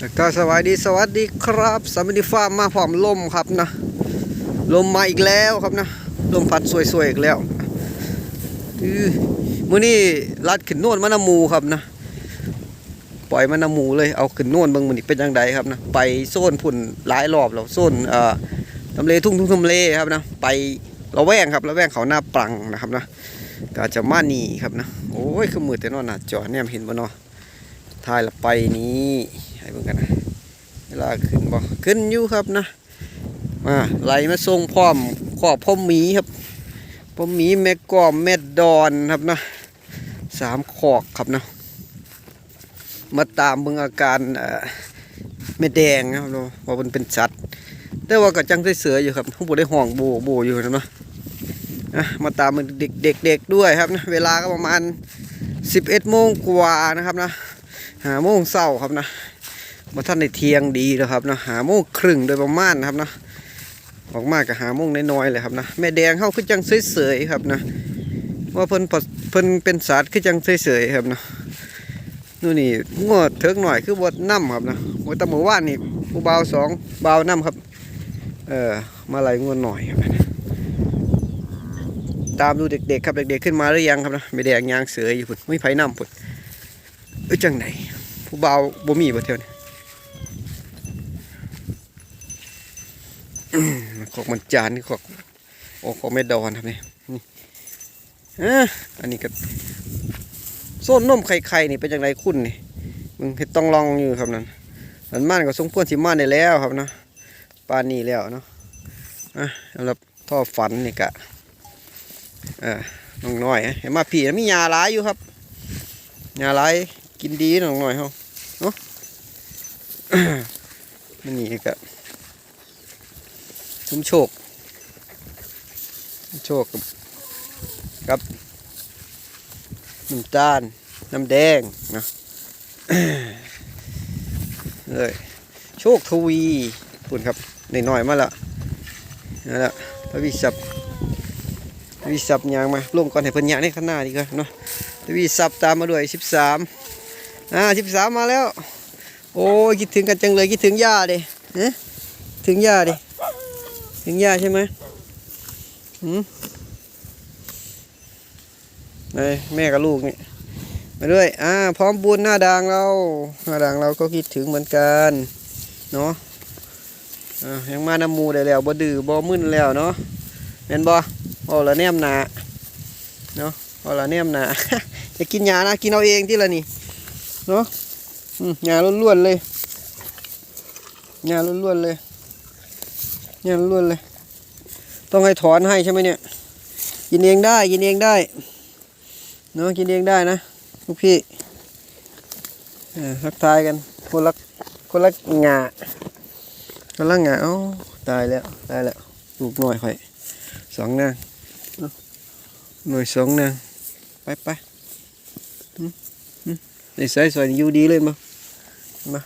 แล้วก็สวัสดีสวัสดีครับสามดีฟาร์มมาพร้อมลมครับนะลมมาอีกแล้วครับนะลมพัดสวยๆอีกแล้วอื้อมื้อนี้ลัดขึ้นโน่นมะนามูครับนะปล่อยมะนามูเลยเอาขึ้นโน่นบิ่งมันอีกเป็นยังไงครับนะไปโซนพุ่นหลายรอบแล้วโซนเอ่อทำเลทุ่งทุ่งทำเลครับนะไประแวงครับระแวงเขาหน้าปรังนะครับนะก็จะมานีครับนะโอ้ยคือมือแต่นอนหน้าจอเนี่ยเห็นบ่เนาะ ถ่ายและไปนี้ให้เบิ่งกันนะเวลาขึ้นบ่ขึ้นอยู่ครับนะมาไหลมาส่งพร้อมขอบพ่อหมีครับพ่อหมีแม่กอมแม่ดอนครับนะสามขอกครับนะมาตามเบิ่งอาการเอ่อแม่แดงครับเนาว่ามันเป็นสัตว์แต่ว่าก็จังได้เสืออยู่ครับผู้บ่ได้ห้องโบโบอยู่นะเนาะมาตามเด็กเด็กเด็กด้วยครับนะเวลาก็ประมาณ 11โมงกว่านะครับนะ หาโมงเศร้าครับนะมาท่านในเทียงดีแล้วครับนะหาโมงครึ่งโดยประมาณนะครับนะออกมากับหาโมงน้อยๆเลยครับนะแม่แดงเข้าคือจังเสยๆครับนะว่าเพิ่นปะเพิ่นเป็นสัตว์คือจังเสยๆครับนะนู่นนี่งวดเถิกหน่อยคือบดน้ำครับนะโอ้ยตะหมู่ว่านนี่ผู้เบาวสองเบาวน้ำครับ เออมาไหล่งวดหน่อยครับตามดูเด็กๆครับเด็กๆขึ้นมาหรือยังครับนะแม่แดงยางเสืออยู่พุ่นไม่ไผ่น้ำพุ่นเอ้ยจังไหน ผู้เบาบ่มีบ่เที่ยวนี่ขอกมันจานนี่ขอกโอ้ขอกไม่ดอนครับนี่นี่อันนี้ก็โซนนมไข่ไข่นี่เป็นจังไรคุณนี่มึงเฮ็ดต้องลองอยู่ครับนั่นอันมันก็สมควรสิมาได้แล้วครับนะปานนี้แล้วเนาะอะสำหรับท่อฝันนี่กะเออน้องน้อยเห็นมาพี่มียาหลายอยู่ครับยาหลายกินดีหน่อยหน่อยเฮา เนาะมันนี่ก็ชุ่มโชคโชคกับกับน้ำตาล น้ำแดงนะเลยโชคทวีปุ่นครับหน่อยๆมาละนั่นแหละพระวิสับพระวิสับยางมาลงก่อนให้เพิ่นยางในข้างหน้าดีกว่าเนาะพระวิสับตามมาด้วยสิบสาม อ่าสิบสามมาแล้ว โอ้ยคิดถึงกันจังเลยคิดถึงย่าดิเอ๊ะถึงย่าดิถึงย่าใช่ไหมหืมไอ้แม่กับลูกนี่มาด้วย อ่า พร้อมบุญหน้าด่างเรา หน้าด่างเราก็คิดถึงเหมือนกัน เนาะอ่ายังมาน้ำมูได้แล้วบ่ดื้อบ่มึนแล้วเนาะเห็นบ่โอ้ละแนมหนาเนาะโอ้ละแนมหนาจะกินยานะ กินเอาเองที่ละนี่ เนาะหญ้าล้วนๆเลยหญ้าล้วนๆเลยหญ้าล้วนๆเลย ต้องให้ถอนให้ใช่ไหมเนี่ย กินเองได้ กินเองได้ เนาะกินเองได้นะลูกพี่เออทักทายกันคนละคนละหงาคนละหงาเอ้าตายแล้วตายแล้วลูกหน่อยค่อยสองนางเนาหน่อยสองนางไปไป ในใส่สวยอยู่ดีเลยมามา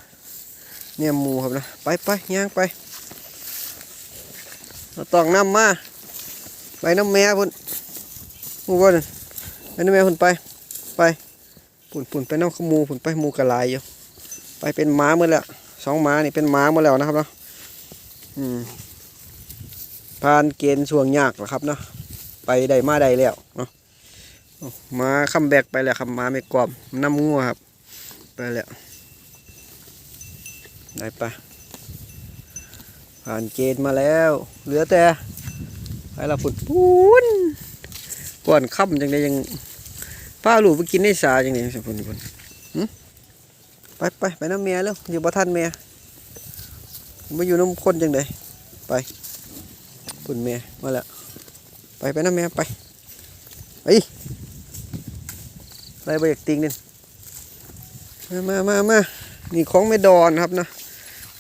เนี่ยหมูครับนะไปไปย่างไปเราต้องน้ำมาไปน้ำแม่พุ่นหมูว่นไปน้ำแม่พุ่นไปไปพุ่นพุ่นไปน้ำขมูพุ่นไปมูกระลายอยู่ไปเป็นม้าเมื่อแล้วสองม้านี่เป็นม้าเมื่อแล้วนะครับเนาะอืมผ่านเกณฑ์ช่วงยากแล้วครับเนาะไปได้มาได้แล้วเนาะ มาคัมแบกไปแล้วครับมาไม่กรอบน้ำงัวครับ ไปแล้ว ได้ปะผ่านเกณฑ์มาแล้ว เหลือแต่ไปละฝุ่นปูนก่อนค่ำจังไดยังป้าลูไปกินในสาจังไดสิฝุ่นฝุ่นไปไปไปน้ำเมียแล้วอยู่บ้านเมียมาอยู่น้ำคนจังไดไปฝุ่นเมียมาแล้วไปไปน้ำเมียไปไป อะไรไปอยากติงนี่มามามามานี่ของเมดอนครับนะ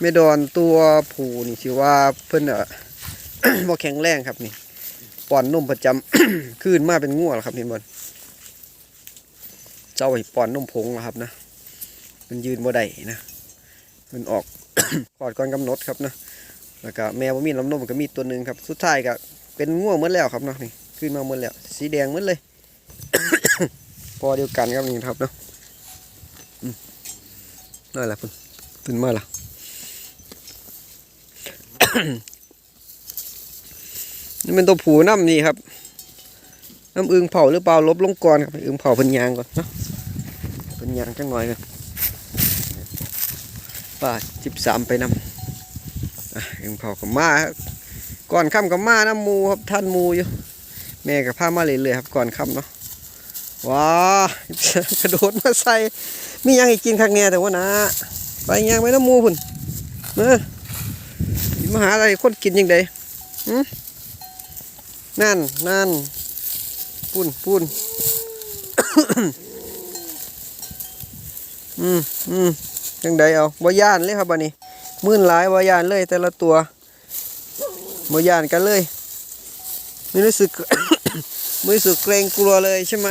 เมดอนตัวผูนี่ชื่อว่าเพิ่นเอ่อบ่แข็งแรงครับนี่ป้อนนมประจำคืนมาเป็นง่วแล้วครับเห็นบนเจ้าไอ้ป้อนนมผงนะครับนะมันยืนบ่ได้นะมันออกกอดก่อนกำหนดครับนะแล้วก็แมวบ่มีลำนมก็มีตัวหนึ่งครับ สุดท้ายก็เป็นง่วหมดแล้วครับเนาะนี่ขึ้นมาหมดแล้ว สีแดงหมดเลย พอเดียวกันครับนี่ครับเนาะนั่นแหละพุ่นขึ้นมาละนี่เป็นตัวผูน้ำนี่ครับน้ำอึงเผาหรือเปล่าลบลงก่อนครับอึงเผาเพิ่นยางก่อนเนาะเพิ่นยางจังหน่อยกันป้าจิบสามไปนำอะอึงเผากับมาก่อนค่ำกับมาน้ำมูครับท่านมูอยู่แม่กับผ้ามาเรื่อยๆครับก่อนค่ำเนาะ ว้ากระโดดมาใส่มียังให้กินคักแน่แต่ว่านะไปยางไปน้ำมูพุ่นเออมาหาอะไรคนกินยังไงนั่นนั่นปุ้นปุ้นอืมอืมจังใดเอาบ่ย่านเลยครับบัดนี้มื่นหลายบ่ย่านเลยแต่ละตัวบ่ย่านกันเลยไม่รู้สึกไม่รู้สึกเกรงกลัวเลยใช่ไหม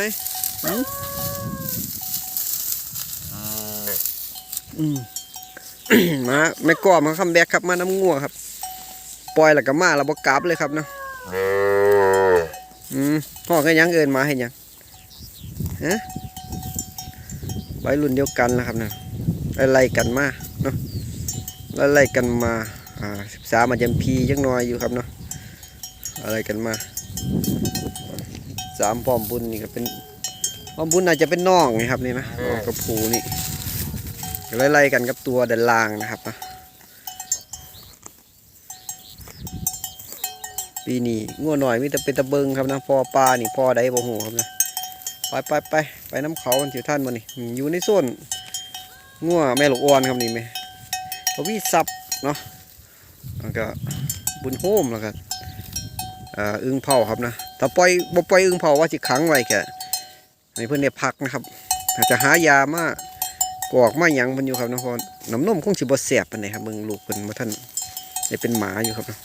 มาไม่ก่อมาคัมแบ็กครับมาน้ำงัวครับ ปล่อยแล้วก็มาแล้วบ่กลับเลยครับเนาะอืมพ่อก็ยังเอินมาเห็นยังฮะไว้รุ่นเดียวกันนะครับนะไล่กันมาเนาะไล่กันมาอ่าสิบสามมันยังพียังน้อยอยู่ครับเนาะอะไรกันมาสามพร้อมบุญนี่ก็เป็น พร้อมบุญอาจจะเป็นน้องนี่ครับนี่นะน้องกับผูนี่ไล่ๆกันกับตัวเดินล่างนะครับนะปีนี้งัวหน่อยมีแต่เป็นตะเบิงครับนะพอปลานี่พอได้บ่หูครับนะไปไปไปไปน้ำเขามันสิท่านมานี่อืมอยู่ในโซนงัวแม่ลูกอ่อนครับนี่แม่พอวีซับเนาะแล้วก็บุญโฮมแล้วก็อ่าอึงเผาครับนะถ้าปล่อยบ่ปล่อยอึงเผาว่าสิขังไว้แค่ ให้เพื่อนได้พักนะครับอาจจะหายามากอกมาหยังมันอยู่ครับนะพอน้ำนมคงสิบ่แสบปานใดครับเบิ่งลูกเพิ่นบ่ท่านได้เป็นหมาอยู่ครับนะ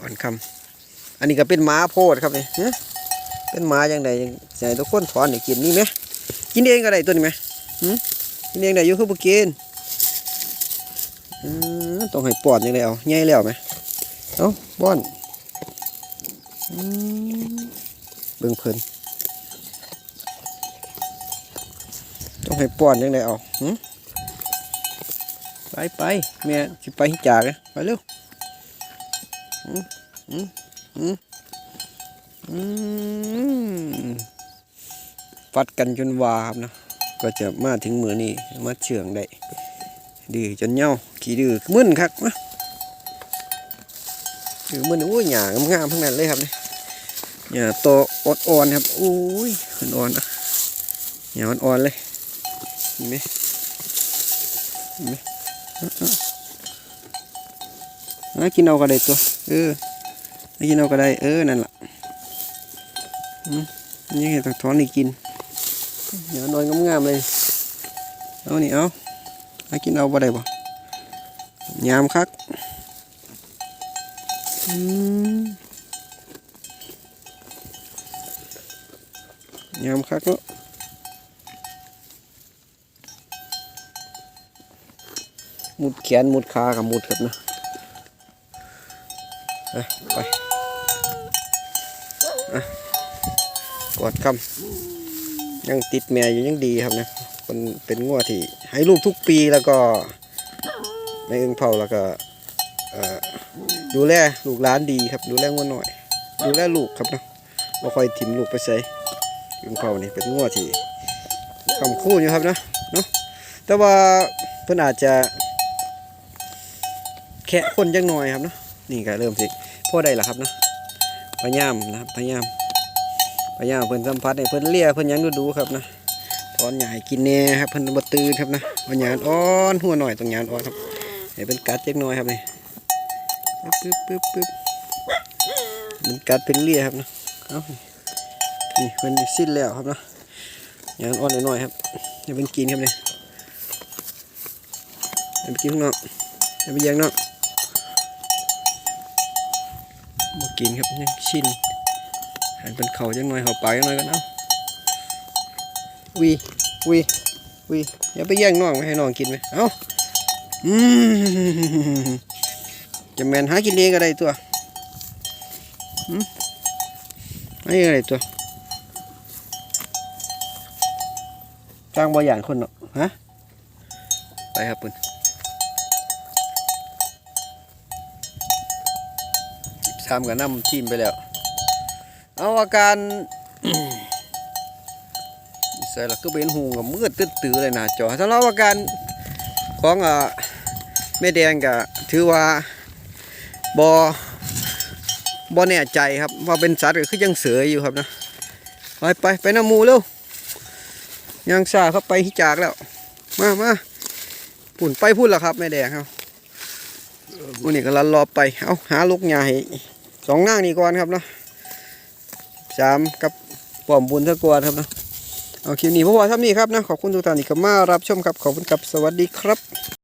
อ่อนคำอันนี้ก็เป็นหมาโพดครับเนี่ฮะเป็นหม้าอย่างไรยังใส่ทุกคนถอนให้กินนี่ไหมกินเองก็ได้ตัวนี้ไหมกินเองได้อยู่คือบุกินอต้องให้ปอดยังไงเอาใหญ่แล้วไหมเอ้าป้อนอืมเบิ่งเพลิน ต้องให้ป้อนยังไงเอาไปไปแม่สิไปหิจากเลยไปเร็วฟัดกันจนวาครับนะก็จะมาถึงมือนี่มาเชื่องได้ดื้อจนเหย้าขี้ดื้อมึนคักนะดื้อมึนอุ้ยหยางงามทั้งนั้นเลยครับนี่หยาโตอ่อนๆครับอุ้ยอ่อนๆอะหยาอ่อนๆเลย เห็นไหมเห็นไหมเอาๆเอกินเอาก็ได้ตัวเออให้กินเอาก็ได้เออนั่นแหละนี่เห็ดถอนนี่กินเดี๋ยวนอนงามๆเลยเอานี่เอาให้กินเอาบ่ได้บ่ยามคักยามคักเนาะ มุดแขนมุดขากับมุดครับนะไปกอดคำยังติดแม่อยู่ยังดีครับนะมันเป็นงัวที่ให้ลูกทุกปีแล้วก็ในอึงเผาแล้วก็ดูแลลูกหลานดีครับ ดูแลงัวหน่อย ดูแลลูกครับนะบ่ค่อยถิ่มลูกไปใส่อึงเผานี่เป็นงัวที่คำคู่อยู่ครับนะเนาะแต่ว่าเพิ่อนอาจจะ แค่คนจังหน่อยครับเนาะนี่ก็เริ่มสิพ่อได้ละครับนะพยายามนะครับพยายามพยายามเพิ่นสัมผัสให้เพิ่นเลียเพิ่นยังดูดูครับนะตอนใหญ่กินแหน่ครับเพิ่นบ่ตื่นครับนะวันหยานอ่อนหัวหน่อยต้องหยานอ่อนครับให้เป็นกัดเล็กน้อยครับนี่ปึ๊บปึ๊บปึ๊บมันกัดเป็นเลียครับนะเอานี่เพิ่นสิ้นแล้วครับนะหยานอ่อนหน่อยครับให้เป็นกินครับนี่ให้ไปกินข้างนอกให้ไปแยงนอก มากินครับยังชินหันเป็นเขาจังหน่อยเขาปลาจังหน่อยกันเอาวีวีวีอย่าไปแย่งน้องไม่ให้น้องกินไหมเอาอืมจะแมนหากินเองก็ได้ตัวอืมองก็ได้ตัวจ้างบอย่างคนเนาะฮะไปครับปุ่น สามกับน้ำทีมไปแล้ว เอาอาการใส่ละก็เป็นหูกับมืดตื้อๆเลยนะจอสำหรับอาการของอ่าแม่แดงก็ถือว่าบอบอแน่ใจครับว่าเป็นสัตว์ก็คือยังเสืออยู่ครับนะไปไปไปน้ำมูเร็วยังซาเข้าไปที่จากแล้ว มามาปุ่นไปพุ่นแล้วครับแม่แดงครับวันนี้ก็ลันรอไปเอาหาลูกใหญ่ สองนางนี่ก่อนครับเนาะสามกับปอมบุญเท่ากวนครับเนาะเอาคลิปนี้พวกเราทำนี่ครับนะขอบคุณทุกท่านที่เข้ามารับชมครับขอบคุณครับสวัสดีครับ